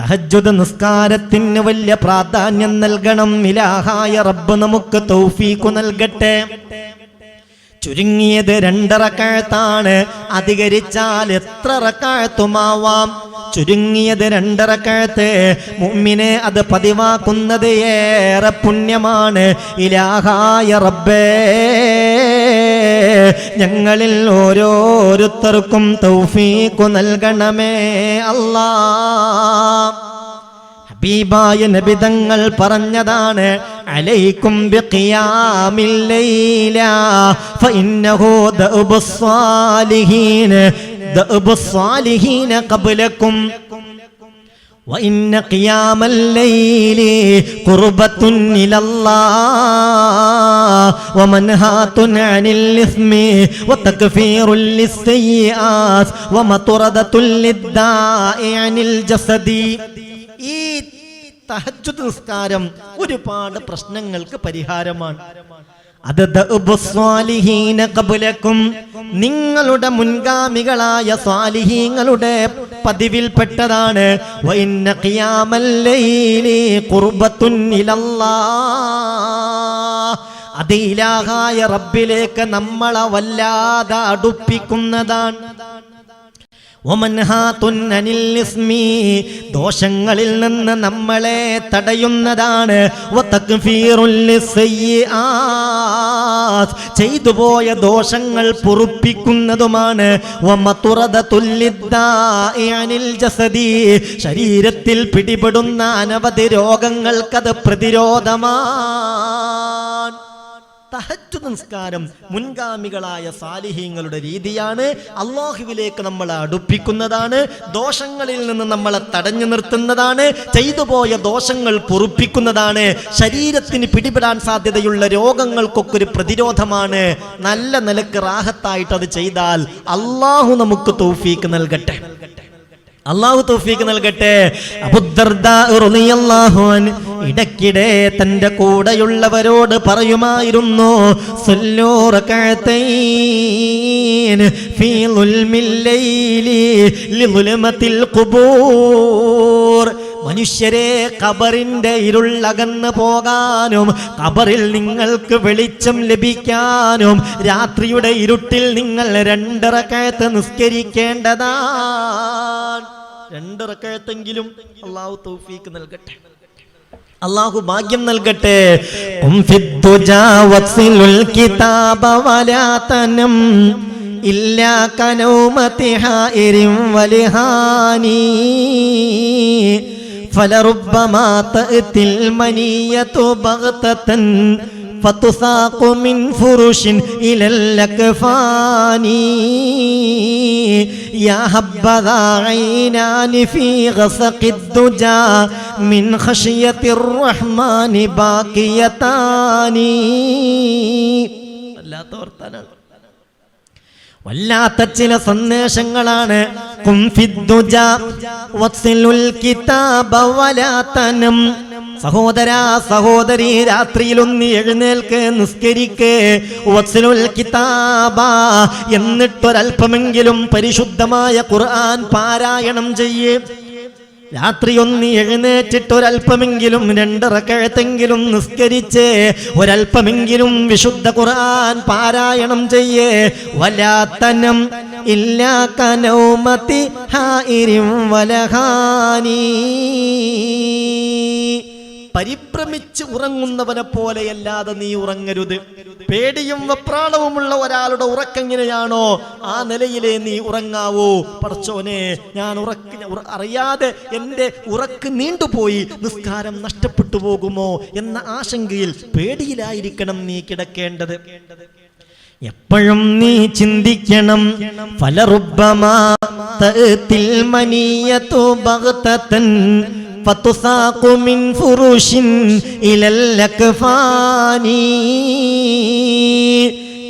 തഹജ്ജുദ് നിസ്കാരത്തിന് വലിയ പ്രാധാന്യം നൽകണം. ഇലാഹായ റബ്ബ് നമുക്ക് തൗഫീഖു നൽകട്ടെ. ചുരുങ്ങിയത് രണ്ടറക്കഴത്താണ് അധികരിച്ചാൽ എത്ര റക്കാഴത്തുമാവാം ചുരുങ്ങിയത് രണ്ടറക്കഴത്ത് മുമ്മിനെ അത് പതിവാക്കുന്നത് ഏറെ പുണ്യമാണ്. ഇലാഹായ റബ്ബേ. ഞങ്ങളിൽ ഓരോരുത്തർക്കും തൗഫീഖു നൽകണമേ അല്ലാ. ഹബീബായ നബിതങ്ങൾ പറഞ്ഞതാണ് അലൈക്കും ബിഖിയാമിൽ ലൈല ഫഇന്നഹു ദഅബുസ്സാലിഹീന ദഅബുസ്സാലിഹീന ഖബ്ലക്കും وإن قيام الليل قربة إلى الله ومنهاة عن الإثم وتكفير للسيئات ومطردة للداء عن الجسد ഈ തഹജ്ജുദ് നിസ്കാരം ഒരുപാട് പ്രശ്നങ്ങൾക്ക് പരിഹാരമാണ് അത് ദഅബു സ്വാലിഹീന ഖബ്ലക്കും നിങ്ങളുടെ മുൻഗാമികളായ സ്വാലിഹീങ്ങളുടെ പതിവിൽപ്പെട്ടതാണ്. അത് ഇലാഹായ റബ്ബിലേക്ക് നമ്മളെ വല്ലാതെ അടുപ്പിക്കുന്നതാണ്. ദോഷങ്ങളിൽ നിന്ന് നമ്മളെ തടയുന്നതാണ്. ചെയ്തു പോയ ദോഷങ്ങൾ പൊറുപ്പിക്കുന്നതുമാണ്. ശരീരത്തിൽ പിടിപെടുന്ന അനവധി രോഗങ്ങൾക്കത് പ്രതിരോധമാണ് തഹജ്ജുദ് നിസ്കാരം മുൻഗാമികളായ സാലിഹീങ്ങളുടെ രീതിയാണ് അള്ളാഹുവിലേക്ക് നമ്മളെ അടുപ്പിക്കുന്നതാണ്. ദോഷങ്ങളിൽ നിന്ന് നമ്മളെ തടഞ്ഞു നിർത്തുന്നതാണ്. ചെയ്തുപോയ ദോഷങ്ങൾ പൊറുപ്പിക്കുന്നതാണ്. ശരീരത്തിന് പിടിപെടാൻ സാധ്യതയുള്ള രോഗങ്ങൾക്കൊക്കെ ഒരു പ്രതിരോധമാണ്. നല്ല നിലയ്ക്ക് റാഹത്തായിട്ട് അത് ചെയ്താൽ അള്ളാഹു നമുക്ക് തൗഫീക്ക് നൽകട്ടെ. അള്ളാഹു തോഫീക്ക് നൽകട്ടെ. ഇടയ്ക്കിടെ തന്റെ കൂടെയുള്ളവരോട് പറയുമായിരുന്നു മനുഷ്യരെ കബറിന്റെ ഇരുളകന്ന് പോകാനും കബറിൽ നിങ്ങൾക്ക് വെളിച്ചം ലഭിക്കാനും രാത്രിയുടെ ഇരുട്ടിൽ നിങ്ങൾ രണ്ടിറക്കയത്ത് നിസ്കരിക്കേണ്ടതാണ് രണ്ടിറക്കയത്തെങ്കിലും അള്ളാഹു തൗഫീക്ക് നൽകട്ടെ അള്ളാഹു ഭാഗ്യം നൽകട്ടെ ഉം ഫിദ്ദുജാ വത്സിലുൽ കിതാബ വലാതനം ഇല്ലാ കനൗമതി ഹായിരിൻ വലിഹാനി فلربما تأتي المنية بغتة فتساق من فرش إلى الأكفان يا هبذا عينان في غسق الدجى من خشية الرحمن باقيتان لا تورتنا വല്ലാത്ത ചില സന്ദേശങ്ങളാണ് കുംഫിദ്ദുജ വത്സിലുൽ കിതാബ വലാതനം സഹോദര സഹോദരി രാത്രിയിലൊന്ന് എഴുന്നേൽക്ക് നിസ്കരിക്ക്. എന്നിട്ടൊരൽപ്പമെങ്കിലും പരിശുദ്ധമായ ഖുർആൻ പാരായണം ചെയ്യേ. രാത്രി ഒന്ന് എഴുന്നേറ്റിട്ട് ഒരല്പമെങ്കിലും രണ്ടിറക്കഴത്തെങ്കിലും നിസ്കരിച്ച്. ഒരല്പമെങ്കിലും വിശുദ്ധ ഖുർആൻ പാരായണം ചെയ്യേ. വലാത്തനം ഇല്ലാ കനൗമതി ഹായിരിം വലഹാനി. പരിഭ്രമിച്ച് ഉറങ്ങുന്നവനെ പോലെയല്ലാതെ നീ ഉറങ്ങരുത്. പേടിയും വെപ്രാളവുമുള്ള ഒരാളുടെ ഉറക്കെങ്ങനെയാണോ ആ നിലയിലേ നീ ഉറങ്ങാവൂ. പടച്ചോനെ ഞാൻ ഉറക്ക അറിയാതെ എന്റെ ഉറക്ക് നീണ്ടുപോയി നിസ്കാരം നഷ്ടപ്പെട്ടു പോകുമോ എന്ന ആശങ്കയിൽ പേടിയിലായിരിക്കണം നീ കിടക്കേണ്ടത്. എപ്പോഴും നീ ചിന്തിക്കണം ഫലറുബമാ തഅത്തിൽ മനീയതു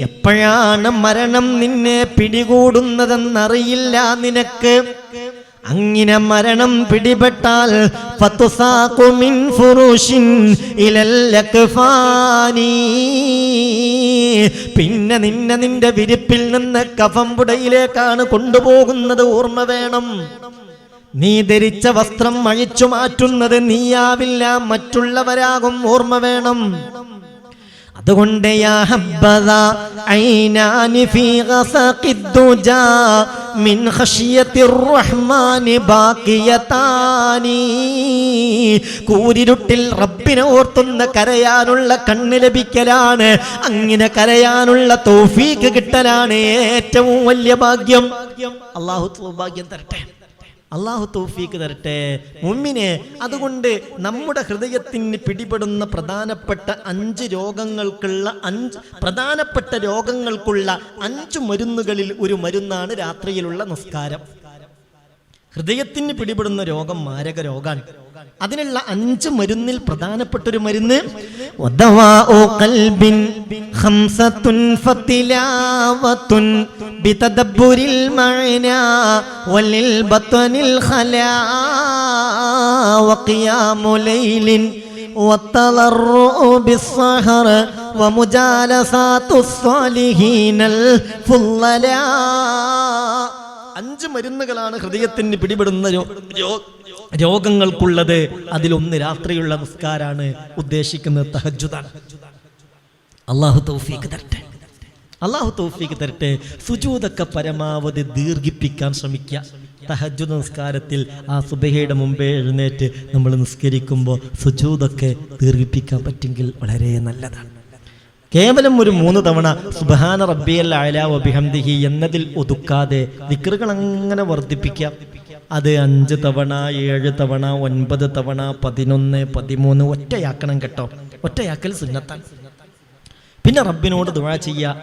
എപ്പോഴാണ് മരണം നിന്നെ പിടികൂടുന്നതെന്നറിയില്ല നിനക്ക്? അങ്ങനെ മരണം പിടിപെട്ടാൽ പിന്നെ നിന്നെ നിന്റെ വിരിപ്പിൽ നിന്ന് കഫംപുടയിലേക്കാണ് കൊണ്ടുപോകുന്നത്. ഓർമ്മ വേണം. നീ ധരിച്ച വസ്ത്രം അഴിച്ചു മാറ്റുന്നത് നീയാവില്ല മറ്റുള്ളവരാകും ഓർമ്മ വേണം. അതുകൊണ്ട് കൂരിരുട്ടിൽ റബ്ബിനെ ഓർത്തുന്ന കരയാനുള്ള കണ്ണ് ലഭിക്കലാണ് അങ്ങനെ കരയാനുള്ള തോഫീക്ക് കിട്ടലാണ് ഏറ്റവും വലിയ ഭാഗ്യം. അള്ളാഹു ഭാഗ്യം തരട്ടെ. അള്ളാഹു തൗഫീക്ക് തരട്ടെ. മുമ്മിനെ അതുകൊണ്ട് നമ്മുടെ ഹൃദയത്തിന് പിടിപെടുന്ന പ്രധാനപ്പെട്ട അഞ്ച് രോഗങ്ങൾക്കുള്ള അഞ്ച് പ്രധാനപ്പെട്ട രോഗങ്ങൾക്കുള്ള അഞ്ച് മരുന്നുകളിൽ ഒരു മരുന്നാണ് രാത്രിയിലുള്ള നിസ്കാരം. ഹൃദയത്തിന് പിടിപെടുന്ന രോഗം മാരക രോഗാണ്. അതിനുള്ള അഞ്ച് മരുന്നിൽ പ്രധാനപ്പെട്ട ഒരു മരുന്ന് വദവാഉ ഓ ഖംസത്തുൻ ഹംസത്തുൻ ബിതദബ്ബുരിൽ മഅനാ വലിൽ ബത്നിൽ ഖലാ വഖിയാമു ലൈലിൻ والتضرع بالسهر ومجالسات الصالحين الفضلاء അഞ്ച് മരുന്നുകളാണ് ഹൃദയത്തിന് പിടിപെടുന്ന രോ- രോ- രോഗങ്ങൾക്കുള്ളത് അതിലൊന്ന് രാത്രിയുള്ള നിസ്കാരാണ് ഉദ്ദേശിക്കുന്നത് തഹജുദാണ് അള്ളാഹു തൗഫീക്ക് തരട്ടെ അള്ളാഹു തോഫിക്ക് തരട്ടെ. സുജൂതൊക്കെ പരമാവധി ദീർഘിപ്പിക്കാൻ ശ്രമിക്കുക. തഹജു നിസ്കാരത്തിൽ ആ സുബഹയുടെ മുമ്പേ എഴുന്നേറ്റ് നമ്മൾ നിസ്കരിക്കുമ്പോൾ സുജൂതൊക്കെ ദീർഘിപ്പിക്കാൻ പറ്റുമെങ്കിൽ വളരെ നല്ലതാണ്. കേവലം ഒരു മൂന്ന് തവണ സുബഹാന റബ്ബിയൽ എന്നതിൽ ഒതുക്കാതെ വിക്രുകൾ അങ്ങനെ വർദ്ധിപ്പിക്കാം അത് അഞ്ച് തവണ ഏഴ് തവണ ഒൻപത് തവണ പതിനൊന്ന് പതിമൂന്ന് ഒറ്റയാക്കണം കേട്ടോ. ഒറ്റയാക്കൽ സുന്നത്താണ്. പിന്നെ റബ്ബിനോട് ദുഴ ചെയ്യുക.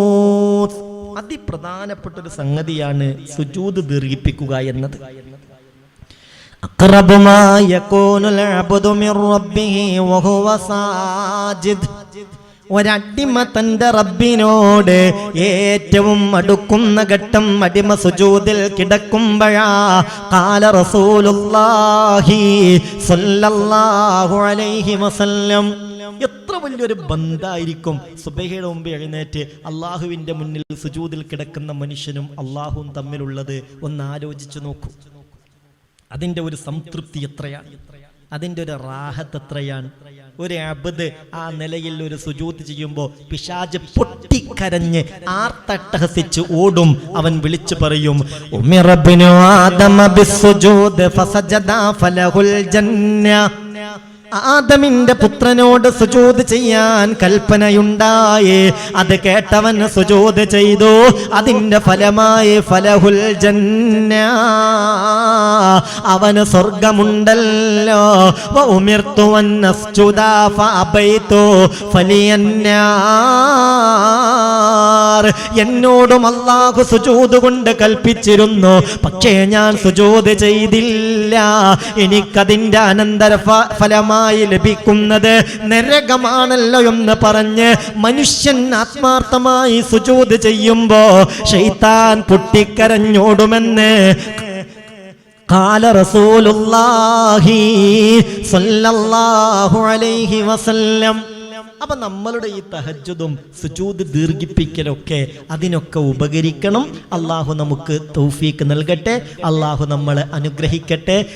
അതിപ്രധാനപ്പെട്ട ഒരു സംഗതിയാണ് സുജൂദ് ദീർഘിപ്പിക്കുക എന്നത് أقرب ما يكون العبد من ربه وهو ساجد ഒരടിമ തന്റെ റബ്ബിനോട് ഏറ്റവും അടുക്കുന്ന ഘട്ടം അടിമ സുജൂദിൽ കിടക്കുമ്പോഴാ കാല റസൂലുള്ളാഹി സ്വല്ലല്ലാഹു അലൈഹി വസല്ലം എത്ര വലിയൊരു ബന്ധായിരിക്കും. സുബഹയുടെ മുമ്പ് എഴുന്നേറ്റ് അള്ളാഹുവിന്റെ മുന്നിൽ സുജൂതിൽ കിടക്കുന്ന മനുഷ്യനും അള്ളാഹുവും തമ്മിലുള്ളത് ഒന്ന് ആലോചിച്ചു നോക്കൂ. അതിന്റെ ഒരു സംതൃപ്തി എത്രയാണ്? അതിന്റെ ഒരു റാഹത്ത് എത്രയാണ്? ഒരു അബദ് ആ നിലയിൽ ഒരു സുജൂത്ത് ചെയ്യുമ്പോൾ പിശാജ് പൊട്ടിക്കരഞ്ഞ് ആർത്തട്ടഹസിച്ച് ഓടും. അവൻ വിളിച്ചു പറയും ഉമിറബിനു ആദമ ഫസജദ ഫലഹുൽ ജന്ന ആദമിന്റെ പുത്രനോട് സുജൂത് ചെയ്യാൻ കൽപ്പനയുണ്ടായേ. അത് കേട്ടവൻ സുജൂത് ചെയ്തു. അതിന്റെ ഫലമായി ഫലഹുൽ ജന്ന. അവന് സ്വർഗമുണ്ടല്ലോ. വ ഉമിർത്തു അൻ അസ്ജുദ ഫഅബൈതു ഫലിയന്നാർ എന്നോടും അള്ളാഹു സുജൂത് കൊണ്ട് കൽപ്പിച്ചിരുന്നു പക്ഷേ ഞാൻ സുജൂത് ചെയ്തില്ല എനിക്കതിന്റെ അനന്തര ഫ- ഫലമായി ലഭിക്കുന്നത് നരകമാണല്ലോ എന്ന് പറഞ്ഞ് മനുഷ്യൻ ആത്മാർത്ഥമായി സുജൂത് ചെയ്യുമ്പോ ഷെയ്ത്താൻ പൊട്ടിക്കരഞ്ഞോടുമെന്ന് قال رسول الله صلى الله عليه وسلم അപ്പൊ നമ്മളുടെ ഈ തഹജ്ജുദും സുജൂദ് ദീർഘിപ്പിക്കലൊക്കെ അതിനൊക്കെ ഉപകരിക്കണം. അള്ളാഹു നമുക്ക് തൗഫീക്ക് നൽകട്ടെ. അള്ളാഹു നമ്മളെ അനുഗ്രഹിക്കട്ടെ.